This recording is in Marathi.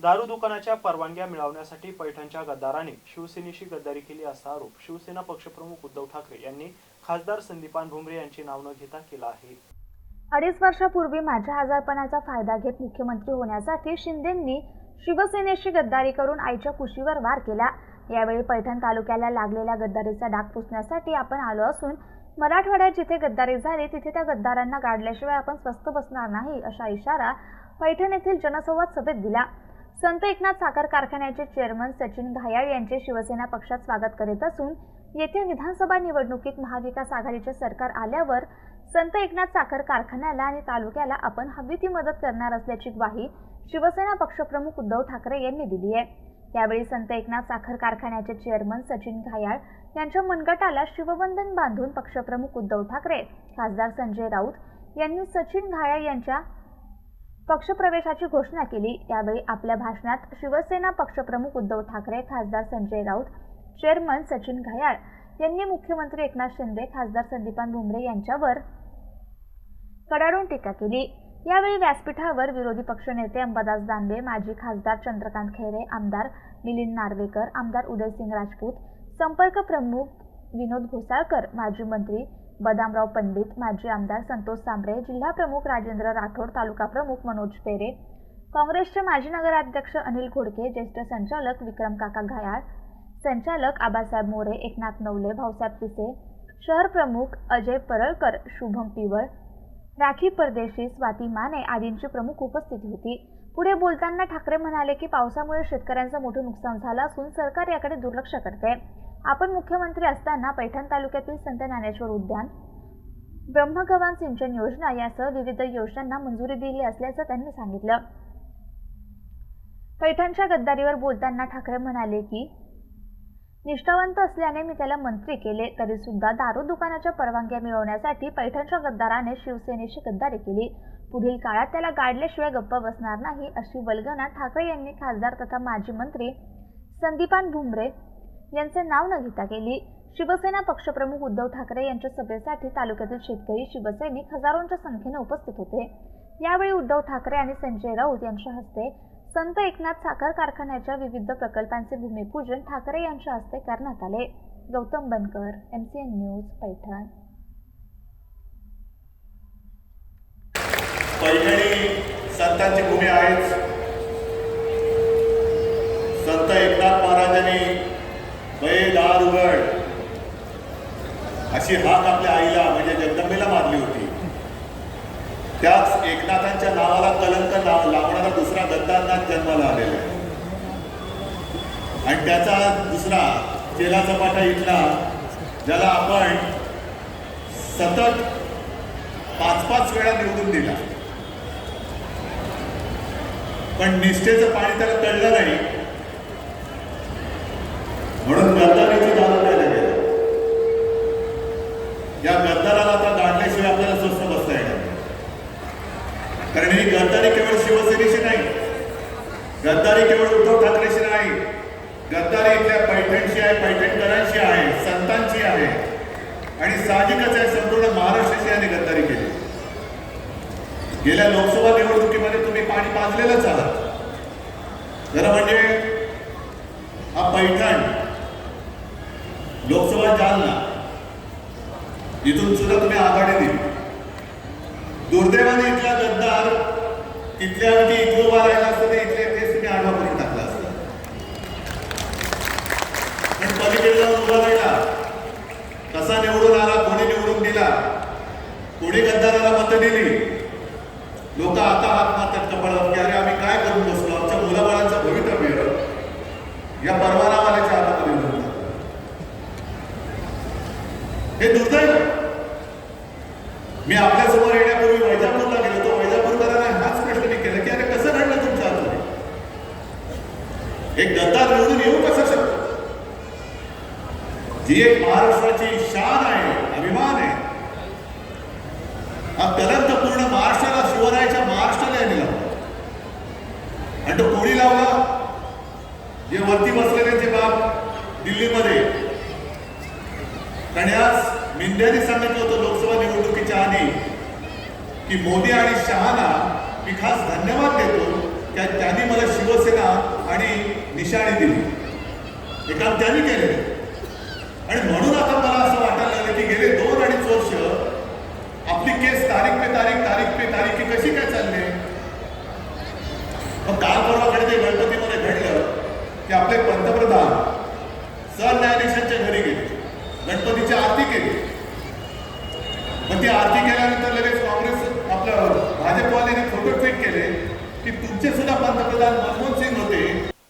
दारू दुकानाच्या परवानग्या मिळवण्यासाठी पैठणच्या गद्दाराने शिवसेनेशी गद्दारी केली असा आरोप शिवसेना पक्षप्रमुख उद्धव ठाकरे यांनी खासदार संदीपान भुमरे यांची नाव न घेता केला आहे. अडीच वर्षापूर्वी माझ्या आजारपणाचा फायदा घेत मुख्यमंत्री होण्यासाठी शिंदेंनी शिवसेनेशी गद्दारी करून आईच्या कुशीवर वार केला. यावेळी पैठण तालुक्याला लागलेल्या गद्दारीचा डाग पुसण्यासाठी आपण आलो असून मराठवाड्यात जिथे गद्दारी झाली तिथे त्या गद्दारांना गाडल्याशिवाय आपण स्वस्त बसणार नाही अशा इशारा पैठण येथील जनसंवाद सभेत दिला. संत एकनाथ साखर कारखान्याचे चेअरमन सचिन घायाळ यांचे शिवसेना पक्षात स्वागत करीत असून येथे विधानसभा निवडणुकीत महाविकास आघाडीचे सरकार आल्यावर संत एकनाथ साखर कारखान्याला आणि तालुक्याला आपण हवी ती मदत करणार असल्याची ग्वाही शिवसेना पक्षप्रमुख उद्धव ठाकरे यांनी दिली आहे. यावेळी संत एकनाथ साखर कारखान्याचे चेअरमन सचिन घायाळ यांच्या मनगटाला शिवबंधन बांधून पक्षप्रमुख उद्धव ठाकरे खासदार संजय राऊत यांनी सचिन घायाळ यांच्या पक्षप्रवेशाची घोषणा केली. यावेळी आपल्या भाषणात शिवसेना पक्षप्रमुख उद्धव ठाकरे खासदार संजय राऊत चेअरमन सचिन घायाळ यांनी मुख्यमंत्री एकनाथ शिंदे खासदार संदीपान भुमरे यांच्यावर कडाडून टीका केली. यावेळी व्यासपीठावर विरोधी पक्षनेते अंबादास दानवे माजी खासदार चंद्रकांत खैरे आमदार मिलिंद नार्वेकर आमदार उदयसिंग राजपूत संपर्क प्रमुख विनोद घोसाळकर माजी मंत्री बदामराव पंडित माजी आमदार संतोष सांबरे जिल्हा प्रमुख राजेंद्र राठोड तालुका प्रमुख मनोज पेरे काँग्रेसचे माजी नगराध्यक्ष अनिल घोडके ज्येष्ठ संचालक विक्रम काका घायाळ संचालक आबासाहेब मोरे एकनाथ नवले भाऊसाहेब पिसे शहर प्रमुख अजय परळकर शुभम पिवळ राखी परदेशी स्वाती माने आदींची प्रमुख उपस्थिती होती. पुढे बोलताना ठाकरे म्हणाले की पावसामुळे शेतकऱ्यांचं मोठं नुकसान झालं असून सरकार याकडे दुर्लक्ष करते. आपण मुख्यमंत्री असताना पैठण तालुक्यातील संत ज्ञानेश्वर उद्यान ब्रह्मगवान सिंचन योजना यासह विविध योजनांना मंजुरी दिली असल्याचं त्यांनी सांगितलं. पैठणच्या गद्दारीवर बोलताना ठाकरे म्हणाले की निष्ठावंत असल्याने मी त्याला मंत्री केले तरी सुद्धा दारू दुकानाच्या परवानग्या मिळवण्यासाठी पैठणच्या गद्दाराने शिवसेनेशी गद्दारी केली. पुढील काळात त्याला गाडल्याशिवाय गप्प बसणार नाही अशी वल्गना ठाकरे यांनी खासदार तथा माजी मंत्री संदीपान भुमरे यांचे नाव न घेता केली शिवसेना पक्षप्रमुख उद्धव ठाकरे यांच्या सभेसाठी तालुक्यातील शेतकरी शिवसैनिक हजारोंच्या संख्येने उपस्थित होते. यावेळी उद्धव ठाकरे आणि संजय राऊत यांच्या हस्ते संत एकनाथ साखर कारखान्याच्या विविध प्रकल्पांचे भूमिपूजन ठाकरे यांच्या हस्ते करण्यात आले. Gautam Bankar M C N news Paithan. Paithani संतांची भूमी आहेच. संत एकनाथ महाराज उघड अशी हाक आपल्या आईला म्हणजे जगदंबेला मारली होती. त्याच एकनाथांच्या नावाला कलंक नाव लावणारा दुसरा दत्तानाथ जन्माला आलेला आहे. आणि त्याचा दुसरा चेला चपाटा इथला ज्याला आपण सतत पाच पाच वेळा निवडून दिला. पण निष्ठेचं पाणी त्याला कळलं नाही म्हणून गद्दारीची दारू प्यायला गेला या गद्दाराला आता गाडल्याशिवाय आपल्याला स्वस्त बसता येणार कारण ही गद्दारी केवळ शिवसेनेशी नाही. गद्दारी केवळ उद्धव ठाकरेशी नाही. गद्दारी इथल्या पैठणची आहे पैठणकरांशी आहे संतांची आहे. आणि साहजिकच आहे संपूर्ण महाराष्ट्राची आणि गद्दारी केली. गेल्या लोकसभा निवडणुकीमध्ये तुम्ही पाणी पाजलेलंच आहात. खरं म्हणजे हा पैठण लोकसभा जालना इथून सुद्धा तुम्ही आघाडी दिली. दुर्दैवाने इथला गद्दार तिथल्या म्हणजे इथं उभा राहिला असतं तर इथल्या तेच मी आडवा करून टाकला असता. पण पलीकडे जाऊन उभा राहिला. कसा निवडून आला कोणी निवडून दिला कोणी गद्दाराला मतं दिली? लोक आता हात मारतात कपाळावर की अरे आम्ही काय करून बसलो? आमच्या मुलाबाळांचं भवितव्य या परवानावाल्याच्या हातामध्ये हे दुर्दैव मी आपल्यासमोर येण्यापूर्वी वैजापूरला गेलो तो वैजापूरकरांना हाच प्रश्न मी केला की अरे कसं घडलं तुमच्या हातून एक गद्दार निवडून येऊ कसं शकतो? जी एक महाराष्ट्राची शान आहे अभिमान आहे हा पूर्ण महाराष्ट्राला शिवरायाच्या महाराष्ट्राला यांनी लावला. आणि तो कोणी लावला. जे वरती बसलेले जे बाप दिल्लीमध्ये. आणि आज मिंद्याने सांगितलं होतं लोकसभा निवडणुकीच्या आधी की मोदी आणि शहाना मी खास धन्यवाद देतो. त्या त्यांनी मला शिव निशाणी दिली. हे काम त्यांनी केले आणि म्हणून आता मला असं वाटायला लागलं की गेले दोन अडीच वर्ष आपली केस तारीख पे तारीख तारीख पे तारीख ही कशी काय चालली? मग काल परवाकडे ते गणपतीमध्ये घडलं की आपले पंतप्रधान सरन्यायाधीशांच्या घरी गेले. गणपतीची आरती केली. मग ती आरती केल्यानंतर लगेच काँग्रेस आपलं भाजपवाल्यांनी फोटो ट्विट केले की तुमचे सुद्धा पंतप्रधान मनमोहन सिंग होते.